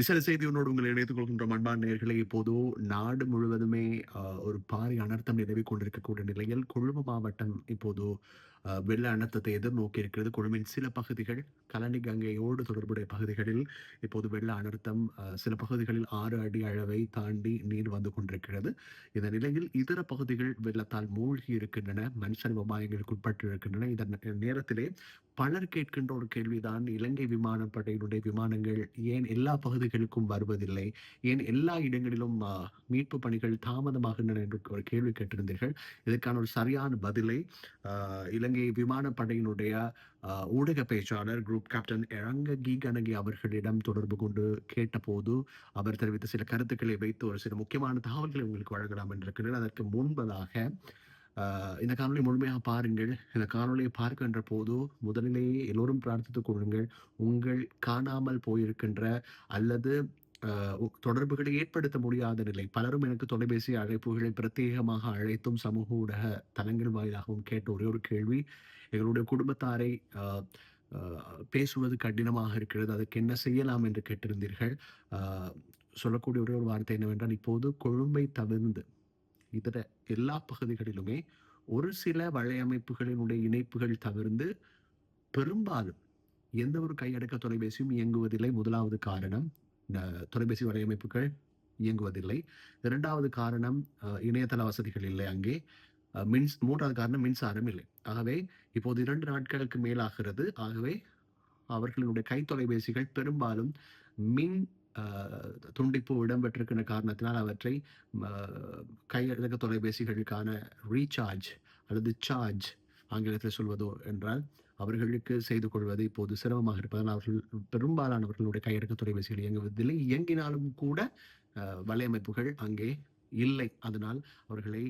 விசேட செய்தியோடு உங்களை இணைத்துக் கொள்கின்ற அன்பான் நேர்களை இப்போது நாடு முழுவதுமே ஒரு பாரி அனர்த்தம் நிலவி கொண்டிருக்கக்கூடிய நிலையில் கொழும்பு மாவட்டம் இப்போது வெள்ள அனர்த்தத்தை எதிர்நோக்கி இருக்கிறது கொழும்பின் சில பகுதிகள் கலனி கங்கையோடு தொடர்புடைய பகுதிகளில் இப்போது வெள்ள அனர்த்தம் சில பகுதிகளில் ஆறு அடி அளவை தாண்டி நீர் வந்து கொண்டிருக்கிறது. இந்த நிலையில் இதர பகுதிகள் வெள்ளத்தால் மூழ்கி இருக்கின்றன மனுஷன் உபாயங்களுக்கு உட்பட்டு இருக்கின்றன இதன் நேரத்திலே பலர் கேட்கின்ற ஒரு கேள்விதான் இலங்கை விமானப்படையினுடைய விமானங்கள் ஏன் எல்லா பகுதிகளுக்கும் வருவதில்லை? ஏன் எல்லா இடங்களிலும் மீட்பு பணிகள் தாமதமாகின்றன என்று ஒரு கேள்வி கேட்டிருந்தீர்கள். இதற்கான ஒரு சரியான பதிலை இலங்கை இலங்கை விமானப்படையினுடைய ஊடக பேச்சாளர் குரூப் கேப்டன் எரங்க கீகனகி அவர்களிடம் தொடர்பு கொண்டு கேட்டபோது அவர் தெரிவித்த சில கருத்துக்களை வைத்து ஒரு சில முக்கியமான தகவல்களை உங்களுக்கு வழங்கலாம் என்றிருக்கிறேன். அதற்கு முன்பதாக இந்த காணொலி முழுமையாக பாருங்கள். இந்த காணொலியை பார்க்கின்ற போது முதலிலேயே எல்லோரும் பிரார்த்தித்துக் கொள்ளுங்கள். உங்கள் காணாமல் போயிருக்கின்ற அல்லது தொடர்புகளை ஏற்படுத்த முடியாத நிலை. பலரும் எனக்கு தொலைபேசி அழைப்புகளை பிரத்யேகமாக அழைத்தும் சமூக ஊடக தலங்கள் வாயிலாகவும் கேட்ட ஒரே ஒரு கேள்வி. எங்களுடைய குடும்பத்தாரை பேசுவது கடினமாக இருக்கிறது. அதுக்கு என்ன செய்யலாம் என்று கேட்டிருந்தீர்கள். சொல்லக்கூடிய ஒரே ஒரு வார்த்தை என்னவென்றால் இப்போது கொழும்பை தவிர்ந்து இதர எல்லா பகுதிகளிலுமே ஒரு சில வலையமைப்புகளினுடைய இணைப்புகள் தவிர்ந்து பெரும்பாலும் எந்த ஒரு கையடக்க தொலைபேசியும் இயங்குவதில்லை. முதலாவது காரணம் இந்த தொலைபேசி வலையமைப்புகள் இயங்குவதில்லை. இரண்டாவது காரணம் இணையதள வசதிகள் இல்லை அங்கே. மின் மின்ஸ் மூன்றாவது காரணம் மின்சாரம் இல்லை. ஆகவே இப்போது இரண்டு நாட்களுக்கு மேலாகிறது. ஆகவே அவர்களுடைய கை தொலைபேசிகள் பெரும்பாலும் மின் துண்டிப்பு இடம்பெற்றிருக்கின்ற காரணத்தினால் அவற்றை அஹ், கையடக்க தொலைபேசிகளுக்கான ரீசார்ஜ் அல்லது சார்ஜ் ஆங்கிலத்தில் சொல்வதோ என்றால் அவர்களுக்கு செய்து கொள்வது இப்போது சிரமமாக இருப்பதால் அவர்கள் பெரும்பாலானவர்களுடைய கையடக்க தொலைபேசிகள் இயங்குவதில்லை. இயங்கினாலும் கூட வலையமைப்புகள் அங்கே இல்லை. அதனால் அவர்களை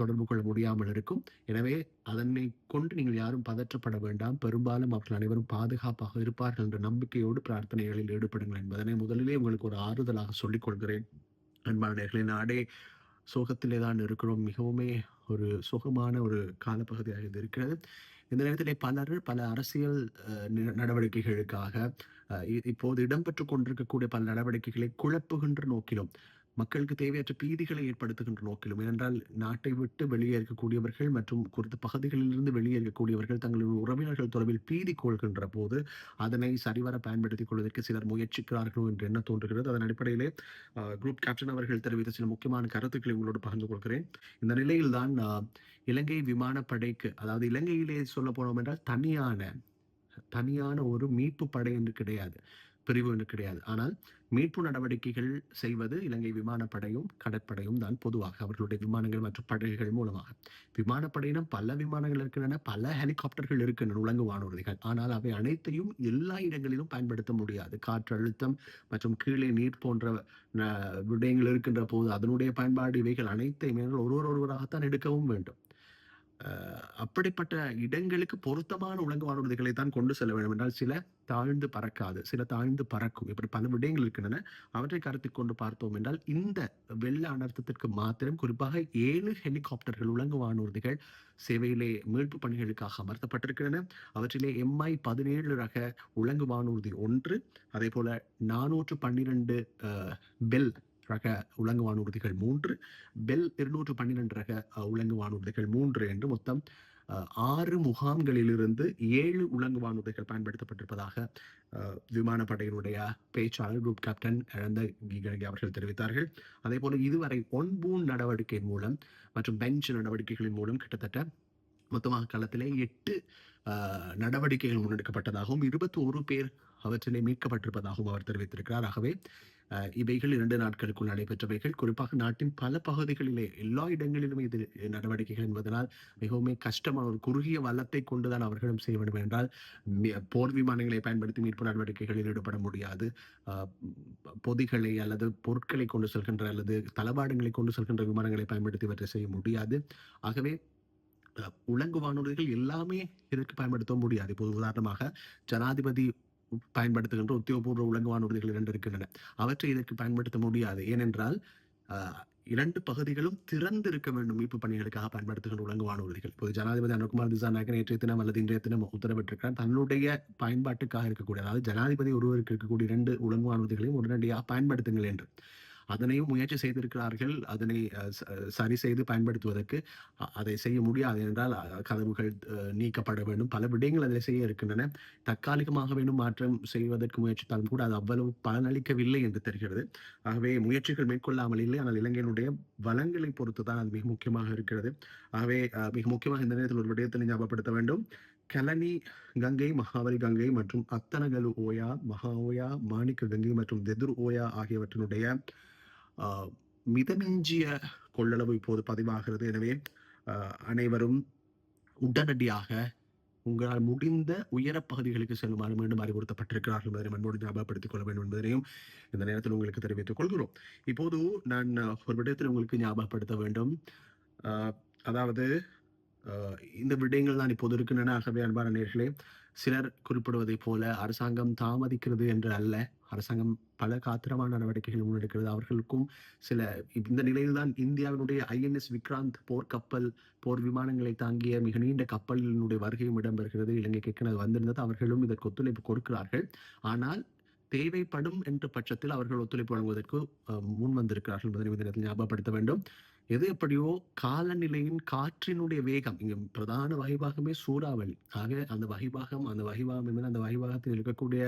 தொடர்பு கொள்ள முடியாமல் இருக்கும். எனவே அதனை கொண்டு நீங்கள் யாரும் பதற்றப்பட வேண்டாம். பெரும்பாலும் அவர்கள் அனைவரும் பாதுகாப்பாக இருப்பார்கள் என்ற நம்பிக்கையோடு பிரார்த்தனைகளில் ஈடுபடுங்கள் என்பதனை முதலிலே உங்களுக்கு ஒரு ஆறுதலாக சொல்லிக் கொள்கிறேன். அன்பானவர்களே நாடே சோகத்திலே தான் இருக்கிறோம். மிகவுமே ஒரு சுகமான ஒரு காலப்பகுதியாக இது இருக்கிறது. இந்த நேரத்திலே பலர் பல அரசியல் நடவடிக்கைகளுக்காக இப்போது இடம்பெற்று கொண்டிருக்கக்கூடிய பல நடவடிக்கைகளை குழப்புகின்ற நோக்கிலும் மக்களுக்கு தேவையற்ற பீதிகளை ஏற்படுத்துகின்ற நோக்கிலும் ஏனென்றால் நாட்டை விட்டு வெளியே இருக்கக்கூடியவர்கள் மற்றும் குறித்த பகுதிகளிலிருந்து வெளியே இருக்கக்கூடியவர்கள் உறவினர்கள் தொடர்பில் பீதி கொள்கின்ற போது அதனை சரிவர பயன்படுத்திக் கொள்வதற்கு சிலர் முயற்சிக்கிறார்களோ என்று என்ன தோன்றுகிறது. அதன் அடிப்படையிலே குரூப் கேப்டன் அவர்கள் தெரிவித்த சில முக்கியமான கருத்துக்களை உங்களோடு பகிர்ந்து கொள்கிறேன். இந்த நிலையில்தான் அஹ், இலங்கை விமானப்படைக்கு அதாவது இலங்கையிலே சொல்ல போனோம் என்றால் தனியான தனியான ஒரு மீட்பு படை என்று கிடையாது. பிரிவு என்று கிடையாது. ஆனால் மீட்பு நடவடிக்கைகள் செய்வது இலங்கை விமானப்படையும் கடற்படையும் தான் பொதுவாக அவர்களுடைய விமானங்கள் மற்றும் படைகள் மூலமாக. விமானப்படையினம் பல விமானங்கள் இருக்கின்றன பல ஹெலிகாப்டர்கள் இருக்கின்றன உலங்கு வானூர்திகள் ஆனால் அவை அனைத்தையும் எல்லா இடங்களிலும் பயன்படுத்த முடியாது. காற்றழுத்தம் மற்றும் கீழே நீர் போன்ற விடயங்கள் இருக்கின்ற போது அதனுடைய பயன்பாடு இவைகள் அனைத்தையும் ஒருவர் ஒருவராகத்தான் எடுக்கவும் வேண்டும். அப்படிப்பட்ட இடங்களுக்கு பொருத்தமான உலங்கு வானூர்திகளை தான் கொண்டு செல்ல வேண்டும் என்றால் சில தாழ்ந்து பறக்காது சில தாழ்ந்து பறக்கும். இப்படி பல விடயங்கள் இருக்கின்றன. அவற்றை கருத்தில் கொண்டு பார்த்தோம் என்றால் இந்த வெள்ள அனர்த்தத்திற்கு மாத்திரம் குறிப்பாக ஏழு ஹெலிகாப்டர்கள் உலங்கு வானூர்திகள் சேவையிலே மீட்பு பணிகளுக்காக அமர்த்தப்பட்டிருக்கின்றன. அவற்றிலே எம்ஐ பதினேழு ரக உலங்கு வானூர்தி ஒன்று அதே போல நானூற்று பன்னிரண்டு பெல் ரக உலங்கு வானூர்திகள் மூன்று பெல் இருநூற்று பன்னிரண்டு ரக உலங்கு வானூர்திகள் மூன்று என்று மொத்தம் ஆறு முகாம்களிலிருந்து ஏழு உலங்கு வானூர்திகள் பயன்படுத்தப்பட்டிருப்பதாக விமானப்படையினுடைய பேச்சாளர் குரூப் கேப்டன் இழந்த கீகழகி அவர்கள் தெரிவித்தார்கள். அதே போல இதுவரை ஒன்பூன் நடவடிக்கை மூலம் மற்றும் பெஞ்ச் நடவடிக்கைகளின் மூலம் கிட்டத்தட்ட மொத்தமாக களத்திலே எட்டு நடவடிக்கைகள் முன்னெடுக்கப்பட்டதாகவும் இருபத்தி ஒரு பேர் அவற்றிலே மீட்கப்பட்டிருப்பதாகவும் அவர் தெரிவித்திருக்கிறார். ஆகவே இவைகள் இரண்டு நாட்களுக்குள் நடைபெற்றவைகள். குறிப்பாக நாட்டின் பல பகுதிகளிலே எல்லா இடங்களிலும் இது நடவடிக்கைகள் என்பதனால் மிகவும் கஷ்டமான ஒரு குறுகிய வல்லத்தை கொண்டுதான் அவர்களும் செய்ய வேண்டும் என்றால் போர் விமானங்களை பயன்படுத்தி மீட்பு நடவடிக்கைகளில் ஈடுபட முடியாது. பொதிகளை அல்லது பொருட்களை கொண்டு செல்கின்ற அல்லது தளபாடங்களை கொண்டு செல்கின்ற விமானங்களை பயன்படுத்தி இவற்றை செய்ய முடியாது. ஆகவே உலங்கு வானொலிகள் எல்லாமே இதற்கு பயன்படுத்த முடியாது. இப்போது உதாரணமாக ஜனாதிபதி பயன்படுத்துகின்ற உத்தியோகபூர்வ உலக வானூர்திகள் இரண்டு இருக்கின்றன அவற்றை இதற்கு பயன்படுத்த முடியாது ஏனென்றால் இரண்டு பகுதிகளும் திறந்து இருக்க வேண்டும் மீட்பு பணிகளுக்காக பயன்படுத்துகின்ற உலக வானூர்திகள். இப்போது ஜனாதிபதி அனுகுமார் திசாநாயக்க நேற்றைய தினம் அல்லது இன்றைய தினம் உத்தரவிட்டிருக்கிறார். தன்னுடைய பயன்பாட்டுக்காக இருக்கக்கூடிய அதாவது ஜனாதிபதி ஒருவருக்கு இருக்கக்கூடிய இரண்டு உலக வானூர்திகளையும் உடனடியாக பயன்படுத்துங்கள் என்று. அதனையும் முயற்சி செய்திருக்கிறார்கள். அதனை சரி செய்து பயன்படுத்துவதற்கு அதை செய்ய முடியாது என்றால் கதவுகள் நீக்கப்பட வேண்டும். பல விடயங்கள் அதில் செய்ய இருக்கின்றன. தற்காலிகமாக வேணும் மாற்றம் செய்வதற்கு முயற்சித்தாலும் கூட அது அவ்வளவு பலனளிக்கவில்லை என்று தெரிகிறது. ஆகவே முயற்சிகள் மேற்கொள்ளாமல் இல்லை. ஆனால் இலங்கையினுடைய வளங்களை பொறுத்து தான் அது மிக முக்கியமாக இருக்கிறது. ஆகவே மிக முக்கியமாக இந்த நேரத்தில் ஒரு விடயத்தை ஞாபகப்படுத்த வேண்டும். கலனி கங்கை, மகாவலி கங்கை மற்றும் அத்தனகலு ஓயா, மகா ஓயா, மாணிக்க கங்கை மற்றும் தெதுர் ஓயா ஆகியவற்றினுடைய மிதமிஞ்சிய கொள்ளளவு இப்போது பதிவாகிறது. எனவே அனைவரும் உடனடியாக உங்களால் முடிந்த உயர பகுதிகளுக்கு செல்லுமாறு மீண்டும் அறிவுறுத்தப்பட்டிருக்கிறார்கள் என்பதை அன்போடு ஞாபகப்படுத்திக் கொள்ள வேண்டும் என்பதனையும் இந்த நேரத்தில் உங்களுக்கு தெரிவித்துக் கொள்கிறோம். இப்போது நான் ஒரு விடத்தில் உங்களுக்கு ஞாபகப்படுத்த வேண்டும். அதாவது இந்த விடயங்கள் தான் இப்போது இருக்கின்றன. ஆகவே அன்பான நேர்களே சிலர் குறிப்பிடுவதைப் போல அரசாங்கம் தாமதிக்கிறது என்று அல்ல. அரசாங்கம் பல காத்திரமான நடவடிக்கைகள் முன்னெடுக்கிறது. அவர்களுக்கும் சில இந்த நிலையில்தான் இந்தியாவினுடைய ஐஎன்எஸ் விக்ராந்த் போர்க்கப்பல், போர் விமானங்களை தாங்கிய மிக நீண்ட கப்பலினுடைய வருகையும் இடம்பெறுகிறது. இலங்கைக்கு ஏற்கனவே வந்திருந்தது. அவர்களும் இதற்கு ஒத்துழைப்பு கொடுக்கிறார்கள். ஆனால் தேவைப்படும் என்ற பட்சத்தில் அவர்கள் ஒத்துழைப்பு வழங்குவதற்கு முன் வந்திருக்கிறார்கள் என்பதனை நேரத்தில் ஞாபகப்படுத்த வேண்டும். எது எப்படியோ காலநிலையின் காற்றினுடைய வேகம் இங்கு பிரதான வகைபாகமே சூறாவளி. ஆக அந்த வகைபாகம் அந்த வகைபாகம் என்பது அந்த வகைபாகத்தில் இருக்கக்கூடிய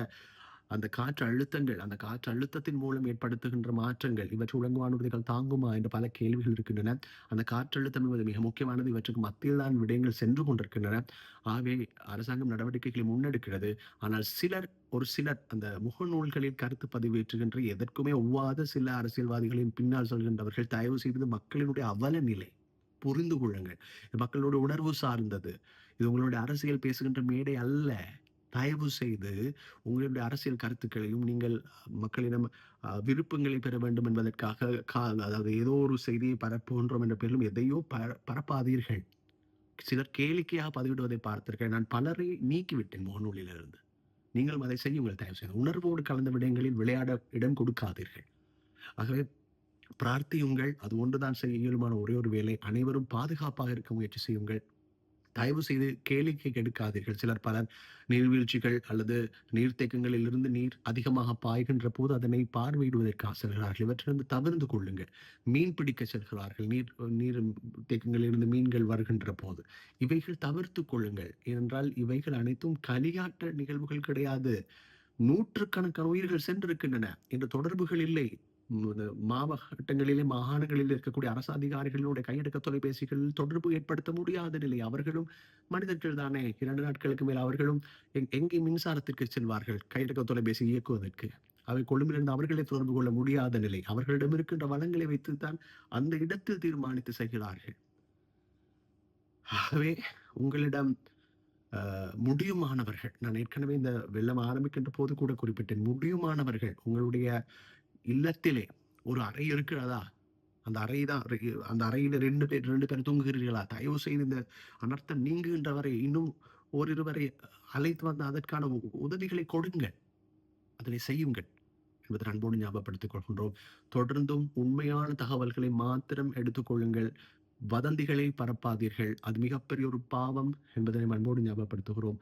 அந்த காற்று அழுத்தங்கள், அந்த காற்று அழுத்தத்தின் மூலம் ஏற்படுத்துகின்ற மாற்றங்கள், இவற்றை உலங்கு வானூர்திகள் தாங்குமா என்ற பல கேள்விகள் இருக்கின்றன. அந்த காற்றழுத்தம் என்பது மிக முக்கியமானது. இவற்றுக்கு மத்தியில் தான் விடயங்கள் சென்று கொண்டிருக்கின்றன. ஆகவே அரசாங்கம் நடவடிக்கைகளை முன்னெடுக்கிறது. ஆனால் சிலர் ஒரு சிலர் அந்த முகநூல்களில் கருத்து பதிவேற்றுகின்ற எதற்குமே ஒவ்வாத சில அரசியல்வாதிகளின் பின்னால் சொல்கின்றவர்கள் தயவு செய்தது மக்களினுடைய அவல நிலை புரிந்து கொள்ளுங்கள். இது மக்களோட உணர்வு சார்ந்தது. இது உங்களுடைய அரசியல் பேசுகின்ற மேடை அல்ல. தயவு செய்து உங்களுடைய அரசியல் கருத்துக்களையும் நீங்கள் மக்களிடம் விருப்பங்களை பெற வேண்டும் என்பதற்காக கா அதாவது ஏதோ ஒரு செய்தியை பரப்புகின்றோம் என்ற பேரிலும் எதையோ பர பரப்பாதீர்கள். சிலர் கேளிக்கையாக பதிவிடுவதை பார்த்தீர்கள் நான் பலரை நீக்கிவிட்டேன் முகநூலிலிருந்து. நீங்களும் அதை செய்யுங்கள் தயவு செய்து. உணர்வோடு கலந்த விடயங்களில் விளையாட இடம் கொடுக்காதீர்கள். ஆகவே பிரார்த்தியுங்கள். அது ஒன்றுதான் செய்ய இயலுமான ஒரே ஒரு வேலை. அனைவரும் பாதுகாப்பாக இருக்க முயற்சி செய்யுங்கள். தயவு செய்து கேளிக்கை கெடுக்காதீர்கள் சிலர் பலர் நீர்வீழ்ச்சிகள் அல்லது நீர்த்தேக்கங்களில் இருந்து நீர் அதிகமாக பாய்கின்ற போது அதனை பார்வையிடுவதற்காக செல்கிறார்கள். இவற்றிலிருந்து தவிர்ந்து கொள்ளுங்கள். மீன் பிடிக்க செல்கிறார்கள். நீர் நீர் தேக்கங்களிலிருந்து மீன்கள் வருகின்ற போது. இவைகள் தவிர்த்து கொள்ளுங்கள். ஏனென்றால் இவைகள் அனைத்தும் களியாட்ட நிகழ்வுகள் கிடையாது. நூற்றுக்கணக்கான உயிர்கள் சென்றிருக்கின்றன. என்ற தொடர்புகள் இல்லை. மாவட்டங்களிலே, மாகாணங்களில் இருக்கக்கூடிய அரசு அதிகாரிகளுடைய கையடக்க தொலைபேசிகள் தொடர்பு ஏற்படுத்த முடியாத நிலை. அவர்களும் மனிதர்கள் தானே! இரண்டு நாட்களுக்கு மேல் அவர்களும் எங் எங்கே மின்சாரத்திற்கு செல்வார்கள்? கையெடுக்க தொலைபேசி இயக்குவதற்கு. அவை கொழும்பிலிருந்து அவர்களை தொடர்பு கொள்ள முடியாத நிலை. அவர்களிடம் இருக்கின்ற வளங்களை வைத்துத்தான் அந்த இடத்தில் தீர்மானித்து செய்கிறார்கள். ஆகவே உங்களிடம் முடியுமானவர்கள் நான் ஏற்கனவே இந்த வெள்ளம் ஆரம்பிக்கின்ற போது கூட குறிப்பிட்டேன். முடியுமானவர்கள் உங்களுடைய இல்லத்திலே ஒரு அறை இருக்கிறதா? அந்த அறை தான் அந்த அறையில ரெண்டு பேர் ரெண்டு பேர் தூங்குகிறீர்களா? தயவு செய்து இந்த அனர்த்தம் நீங்குகின்ற வரை இன்னும் ஓரிருவரை அழைத்து வந்து அதற்கான உ உதவிகளை கொடுங்கள். அதனை செய்யுங்கள் என்பதை அன்போடு ஞாபகப்படுத்திக் கொள்கின்றோம். தொடர்ந்தும் உண்மையான தகவல்களை மாத்திரம் எடுத்துக் கொள்ளுங்கள். வதந்திகளை பரப்பாதீர்கள். அது மிகப்பெரிய ஒரு பாவம் என்பதை அன்போடு ஞாபகப்படுத்துகிறோம்.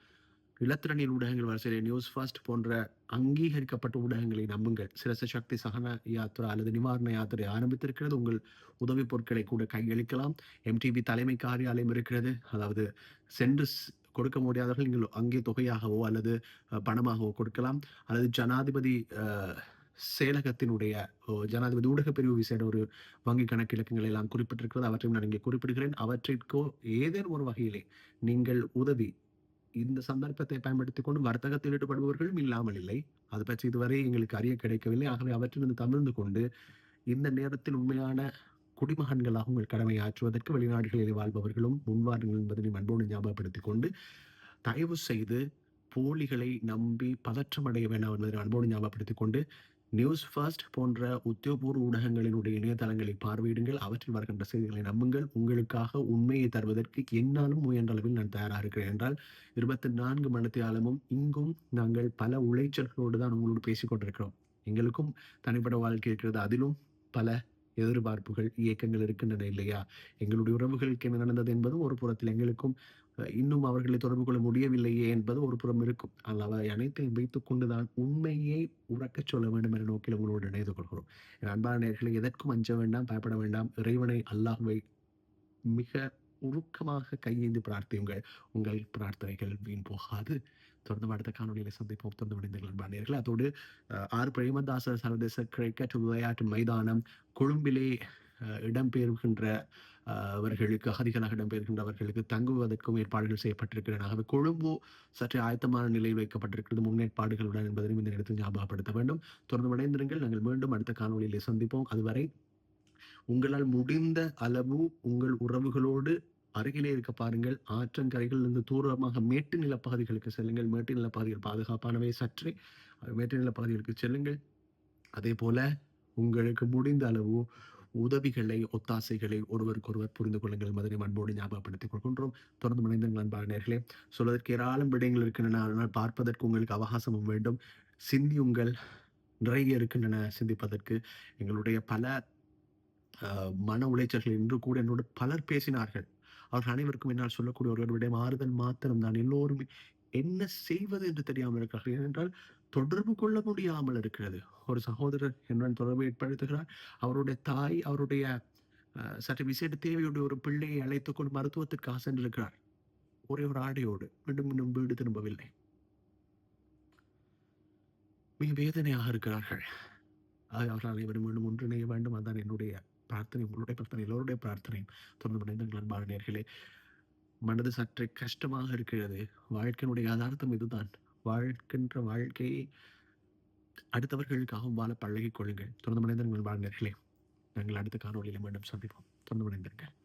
இலத்திரனின் ஊடகங்கள் வரிசையிலே நியூஸ் ஃபர்ஸ்ட் போன்ற அங்கீகரிக்கப்பட்ட ஊடகங்களை நம்புங்கள். சிரச சக்தி சகன யாத்திரை அல்லது நிவாரண யாத்திரை ஆரம்பித்திருக்கிறது. உங்கள் உதவி பொருட்களை கூட கையளிக்கலாம். எம்டிவி தலைமை காரியாலயம் இருக்கிறது. அதாவது சென்று கொடுக்க முடியாதவர்கள் நீங்கள் அங்கே தொகையாகவோ அல்லது பணமாகவோ கொடுக்கலாம். அல்லது ஜனாதிபதி செயலகத்தினுடைய ஜனாதிபதி ஊடகப் பிரிவு விசேட ஒரு வங்கி கணக்கு இலக்கங்கள் எல்லாம் குறிப்பிட்டிருக்கிறது. அவற்றையும் நான் இங்கே குறிப்பிடுகிறேன். அவற்றிற்கோ ஏதேனும் ஒரு வகையிலே நீங்கள் உதவி இந்த சந்தர்ப்பத்தை பயன்படுத்திக் கொண்டு வர்த்தகத்தில் ஈடுபடுபவர்களும் இல்லாமல் இல்லை. அது பற்றி இதுவரை எங்களுக்கு அறிய கிடைக்கவில்லை. ஆகவே அவற்றிலிருந்து தவிர்ந்து கொண்டு இந்த நேரத்தில் உண்மையான குடிமகன்களாக உங்கள் கடமை ஆற்றுவதற்கு வெளிநாடுகளில் வாழ்பவர்களும் முன்வாருங்கள் என்பதனை அன்போடு ஞாபகப்படுத்திக் கொண்டு, தயவு செய்து போலிகளை நம்பி பதற்றம் அடைய வேண்டாம் என்பதை அன்போடு ஞாபகப்படுத்திக் கொண்டு, நியூஸ் ஃபர்ஸ்ட் போன்ற உத்தியோகபூர்வ ஊடகங்களினுடைய இணையதளங்களை பார்வையிடுங்கள். அவற்றில் வருகின்ற செய்திகளை நம்புங்கள். உங்களுக்காக உண்மையை தருவதற்கு என்னாலும் முயன்ற அளவில் நான் தயாராக இருக்கிறேன் என்றால் 24 மணித்தியாலமும் இங்கும் நாங்கள் பல உளைச்சல்களோடு தான் உங்களோடு பேசிக்கொண்டிருக்கிறோம் எங்களுக்கும் தனிப்பட்ட வாழ்க்கை இருக்கிறது. அதிலும் பல எதிர்பார்ப்புகள், இயக்கங்கள் இருக்கின்றன இல்லையா? எங்களுடைய உறவுகளுக்கு என்ன நடந்தது என்பதும் ஒரு புறத்தில் எங்களுக்கும் இன்னும் அவர்களை தொடர்பு கொள்ள முடியவில்லையே என்பது ஒரு புறம் இருக்கும். ஆனால் அவை அனைத்தையும் வைத்துக் கொண்டுதான் உண்மையை உறக்கச் சொல்ல வேண்டும் என்ற நோக்கில் உங்களோடு இணைந்து கொள்கிறோம். அன்பான நேர்களை எதற்கும் அஞ்ச வேண்டாம், பயப்பட வேண்டாம். இறைவனை அல்லாஹுவை மிக உருக்கமாக கையேந்தி பிரார்த்தியுங்கள். உங்கள் பிரார்த்தனைகள் வீண் போகாது. தொடர்ந்து அடுத்த காணொளியில சந்திப்போம். தொடர்ந்து முடிந்தீர்கள் அன்பானியர்கள் அதோடு ஆர் பிரேமதாசர் சர்வதேச கிரிக்கெட் விளையாட்டு மைதானம் கொழும்பிலே இடம்பெறுகின்ற அவர்களுக்கு அகதிகளாக இடம்பெறுகின்றவர்களுக்கு தங்குவதற்கும் ஏற்பாடுகள் செய்யப்பட்டிருக்கின்றன. ஆகவே கொழும்பு சற்று ஆயத்தமான நிலையில் வைக்கப்பட்டிருக்கிறது முன்னேற்பாடுகளுடன் என்பதையும் இந்த நேரத்தில் ஞாபகப்படுத்த வேண்டும். தொடர்ந்து அடைந்திருங்கள் நாங்கள் மீண்டும் அடுத்த காணொலியில் சந்திப்போம். அதுவரை உங்களால் முடிந்த அளவு உங்கள் உறவுகளோடு அருகிலே இருக்க பாருங்கள். ஆற்றங்கரைகளிலிருந்து தூரமாக மேட்டு நிலப்பகுதிகளுக்கு செல்லுங்கள். மேட்டு நிலப்பகுதிகள் பாதுகாப்பானவை சற்றே. மேட்டு நிலப் பகுதிகளுக்கு செல்லுங்கள். அதேபோல உங்களுக்கு முடிந்த அளவு உதவிகளை, ஒத்தாசைகளை ஒருவருக்கொருவர் புரிந்து கொள்ளுங்கள் மதுரை அன்போடு ஞாபகப்படுத்திக் கொள்கின்றோம். தொடர்ந்து இணைந்திருங்கள் அன்பான நேயர்களே. சொல்வதற்கு ஏராளம் விடயங்கள் இருக்கின்றன. ஆனால் பார்ப்பதற்கு உங்களுக்கு அவகாசமும் வேண்டும். சிந்தியுங்கள். நிறைய இருக்கின்றன சிந்திப்பதற்கு. எங்களுடைய பல மன உளைச்சல்கள் இன்று கூட என்னோடு பலர் பேசினார்கள். அவர்கள் அனைவருக்கும் என்னால் சொல்லக்கூடிய ஒருவருடைய மாறுதல் மாத்திரம் தான். எல்லோருமே என்ன செய்வது என்று தெரியாமல் இருக்கிறார்கள். ஏனென்றால் தொடர்பு கொள்ள முடியாமல் இருக்கிறது. ஒரு சகோதரர் என்னுடன் தொடர்பு ஏற்படுத்துகிறார். அவருடைய தாய் அவருடைய சற்று விசேட தேவையுடைய ஒரு பிள்ளையை அழைத்துக் கொண்டு மருத்துவத்திற்காக சென்றிருக்கிறார். ஒரே ஒரு ஆடையோடு. மீண்டும் மீண்டும் வீடு திரும்பவில்லை. மிக வேதனையாக இருக்கிறார்கள். ஆக அவர்கள் அனைவரும் மீண்டும் ஒன்றிணைய வேண்டும். அதுதான் என்னுடைய பிரார்த்தனை. உங்களுடைய பிரார்த்தனை, எல்லோருடைய பிரார்த்தனையும். தொடர்ந்து இணைந்திருங்கள் அன்பான மனது சற்றே கஷ்டமாக இருக்கிறது. வாழ்க்கையினுடைய யதார்த்தம் இதுதான். வாழ்கின்ற வாழ்க்கையை அடுத்தவர்களுக்காகவும் வாழ பழகிக் கொள்ளுங்கள். தொடர்ந்து இணைந்திருங்கள் வாழ்நர்களே நாங்கள் அடுத்த காணொலியில் மீண்டும் சந்திப்போம். தொடர்ந்து